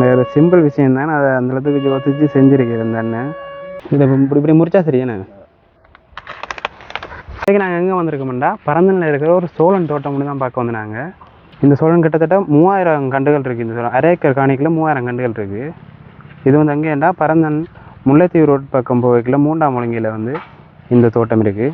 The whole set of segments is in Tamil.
வேறு சிம்பிள் விஷயம் தான் அதை அந்த இடத்துக்கு யோசிச்சு செஞ்சிருக்கிறேன் தானே இதை இப்படி இப்படி முறிச்சா சரியாண்ணே இன்றைக்கி நாங்கள் எங்கே வந்திருக்கோம்டா? பரந்தனில் இருக்கிற ஒரு சோழன் தோட்டம் மட்டும் தான் பார்க்க வந்து நாங்கள் இந்த சோழன் கிட்டத்தட்ட மூவாயிரம் கண்டுகள் இருக்குது இந்த சோழன். அரை ஏக்கர் காணிக்கில் மூவாயிரம் கண்டுகள் இருக்குது இது வந்து எங்கேண்டா? பரந்தன் முல்லைத்தீவு ரோட் பக்கம் போய்க்குள்ள மூன்றாம் ஒழுங்கியில் வந்து இந்த தோட்டம் இருக்குது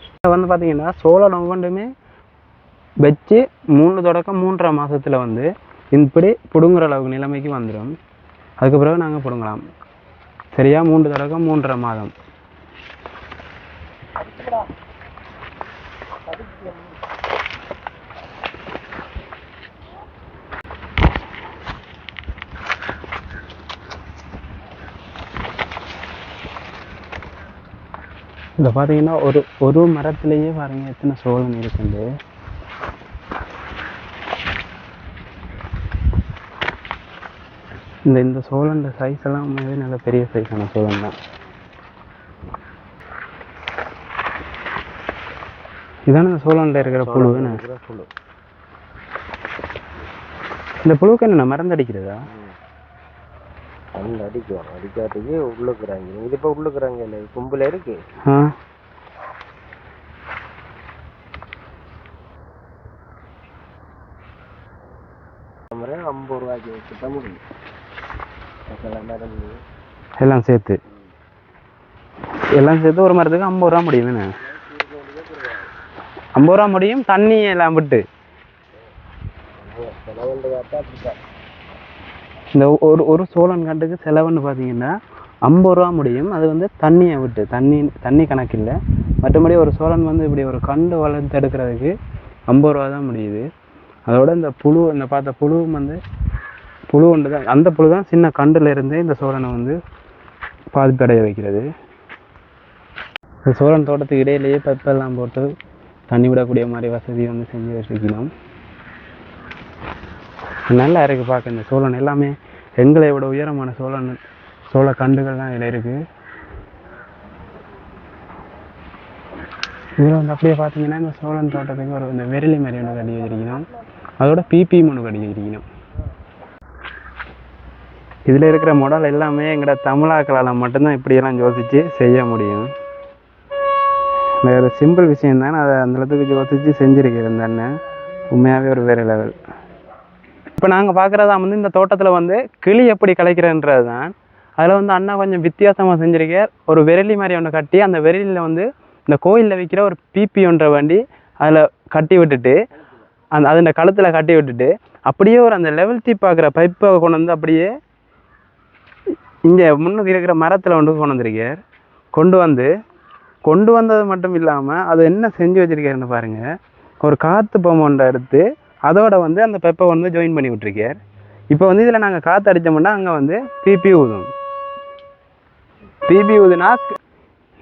இப்போ வந்து பார்த்தீங்கன்னா சோழ நவண்டுமே வச்சு மூணு தொடக்கம் மூன்றரை மாசத்துல வந்து இப்படி பிடுங்குற அளவுக்கு நிலைமைக்கு வந்துடும் அதுக்கு பிறகு நாங்கள் பிடுங்கலாம். சரியா? மூன்று தொடக்கம் மூன்றரை மாதம். இதில் பார்த்தீங்கன்னா ஒரு ஒரு மரத்துலேயே பாருங்க எத்தனை சோளம் இருக்குது இந்த இந்த சோளன் சைஸ் எல்லாம் நல்ல பெரிய சைஸான சோளம் தான். இதானே இந்த சோளன்ல இருக்கிற புழு என்ன? புழு. இந்த புழுவுக்கு என்ன மருந்து கல் அடிக்கும் அடிக்காட்டுக்கு உள்ளுக்குறாங்க. இது இப்போ உள்ளுக்குறாங்க இல்லை? கும்பல இருக்கு. ஐம்பது ரூபாய்க்கு வச்சுட்டா முடியும். எல்லாம் சேர்த்து. எல்லாம் சேர்த்து ஒரு மரத்துக்கு ஐம்பது ரூபா முடியும் என்ன? ஐம்பது ரூபா முடியும் தண்ணி எல்லாம் விட்டு. செலவுண்டு பார்த்தா இந்த ஒரு ஒரு சோழன் கண்டுக்கு செலவுன்னு பார்த்தீங்கன்னா ஐம்பது ரூபா முடியும். அது வந்து தண்ணியை விட்டு தண்ணி தண்ணி கணக்கு இல்லை. மற்றபடி ஒரு சோழன் வந்து இப்படி ஒரு கண்டு வளர்த்து எடுக்கிறதுக்கு ஐம்பது ரூபா தான் முடியுது. அதோட இந்த புழு இந்த பார்த்த புழுவும் வந்து புழு ஒன்று தான் அந்த புழு தான் சின்ன கண்டில் இருந்தே இந்த சோழனை வந்து பாதிப்படைய வைக்கிறது. இந்த சோழன் தோட்டத்துக்கு இடையிலேயே பெப்பெல்லாம் போட்டு தண்ணி விடக்கூடிய மாதிரி வசதி வந்து செஞ்சு வச்சுக்கணும் நல்லா இருக்குது பார்க்க இந்த சோழன் எல்லாமே. எங்களை விட உயரமான சோழன் சோழ கண்டுகள்லாம் இதில் இருக்குது இதில் வந்து அப்படியே பார்த்தீங்கன்னா இந்த சோழன் தோட்டத்துக்கு ஒரு இந்த வெறிலி மாதிரி ஒன்று கட்டி வச்சிருக்கணும் அதோட பிபி ஒன்று கட்டி வச்சிருக்கணும் இதில் இருக்கிற மொடல் எல்லாமே எங்களோட தமிழாக்களால் மட்டும்தான் இப்படியெல்லாம் யோசித்து செய்ய முடியும். வேறு சிம்பிள் விஷயம் தான் அதை அந்த இடத்துக்கு யோசித்து செஞ்சுருக்கிறேன் தானே. உண்மையாகவே ஒரு வேறு லெவல் இப்போ நாங்கள் பார்க்குறதா வந்து இந்த தோட்டத்தில் வந்து கிளி எப்படி கலைக்கிறன்றது தான் அதில் வந்து அண்ணா கொஞ்சம் வித்தியாசமாக செஞ்சிருக்கார். ஒரு விரலி மாதிரி ஒன்று கட்டி அந்த விரலியில் வந்து இந்த கோயிலில் விற்கிற ஒரு பிபி ஒன்றை வண்டி அதில் கட்டி விட்டுட்டு அந்த அதில் கழுத்தில் கட்டி விட்டுட்டு அப்படியே ஒரு அந்த லெவல் தீ பார்க்குற பைப்பை கொண்டு வந்து அப்படியே இங்கே முன்னுக்கு இருக்கிற மரத்தில் கொண்டு கொண்டு வந்திருக்கார். கொண்டு வந்து கொண்டு வந்தது மட்டும் இல்லாமல் அது என்ன செஞ்சு வச்சிருக்காருன்னு பாருங்கள் ஒரு காற்று பொம்மை ஒன்றை எடுத்து அதோட வந்து அந்த பெப்பை வந்து ஜாயின் பண்ணி விட்டுருக்கார். இப்போ வந்து இதில் நாங்கள் காற்று அடித்தோம்னா அங்கே வந்து பிபி ஊதும். பிபி ஊதுனா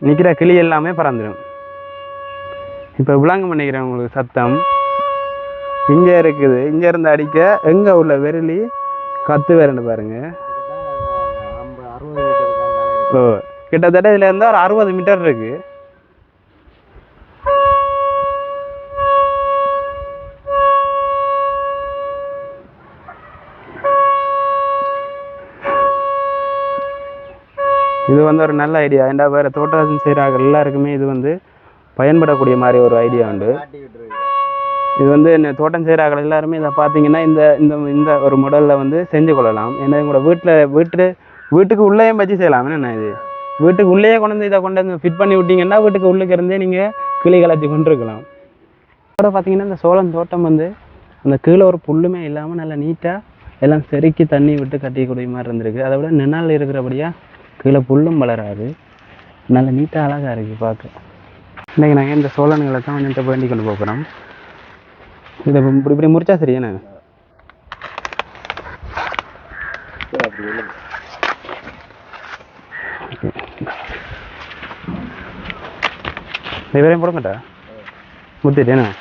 நிற்கிற கிளி எல்லாமே பறந்துடும் இப்போ விளங்க பண்ணிக்கிறேன் உங்களுக்கு சத்தம். இங்கே இருக்குது இங்கே இருந்து அடிக்க எங்கே உள்ள விரலி கத்து வேறன்னு பாருங்க. ஓ கிட்டத்தட்ட இதுல இருந்து ஒரு அறுபது மீட்டர் இருக்கு. இது வந்து ஒரு நல்ல ஐடியா ஏன்டா வேறு தோட்டம் செய்கிறாங்க எல்லாருக்குமே இது வந்து பயன்படக்கூடிய மாதிரி ஒரு ஐடியா உண்டு. இது வந்து என்ன தோட்டம் செய்கிறாங்க எல்லாருமே இதை பார்த்தீங்கன்னா இந்த இந்த இந்த ஒரு மாடலில் வந்து செஞ்சு கொள்ளலாம். ஏன்னா எங்களோட வீட்டில் வீட்டு வீட்டுக்கு உள்ளேயும் வச்சு செய்யலாம். என்ன இது? வீட்டுக்கு உள்ளேயே கொண்டு வந்து இதை கொண்டு வந்து ஃபிட் பண்ணி விட்டிங்கன்னா வீட்டுக்கு உள்ளுக்கு இருந்தே நீங்கள் கிளி கலாச்சி கொண்டு இருக்கலாம் அதோட பார்த்தீங்கன்னா இந்த சோளம் தோட்டம் வந்து அந்த கீழே ஒரு புல்லுமே இல்லாமல் நல்லா நீட்டாக எல்லாம் செருக்கி தண்ணி விட்டு கட்டிக்கூடிய மாதிரி இருந்திருக்கு. அதை விட நிழல் இருக்கிறபடியாக கீழே புல்லும் வளராது. நல்ல நீட்டாக அழகாக இருக்குது பார்க்க இன்றைக்கி நாங்கள் இந்த சோழன்களை தான் கொஞ்சம் வேண்டி கொண்டு போகிறோம் இதை இப்படி இப்படி முறிச்சா சரியாண்ணே இவரையும் அப்படி எழுது இந்த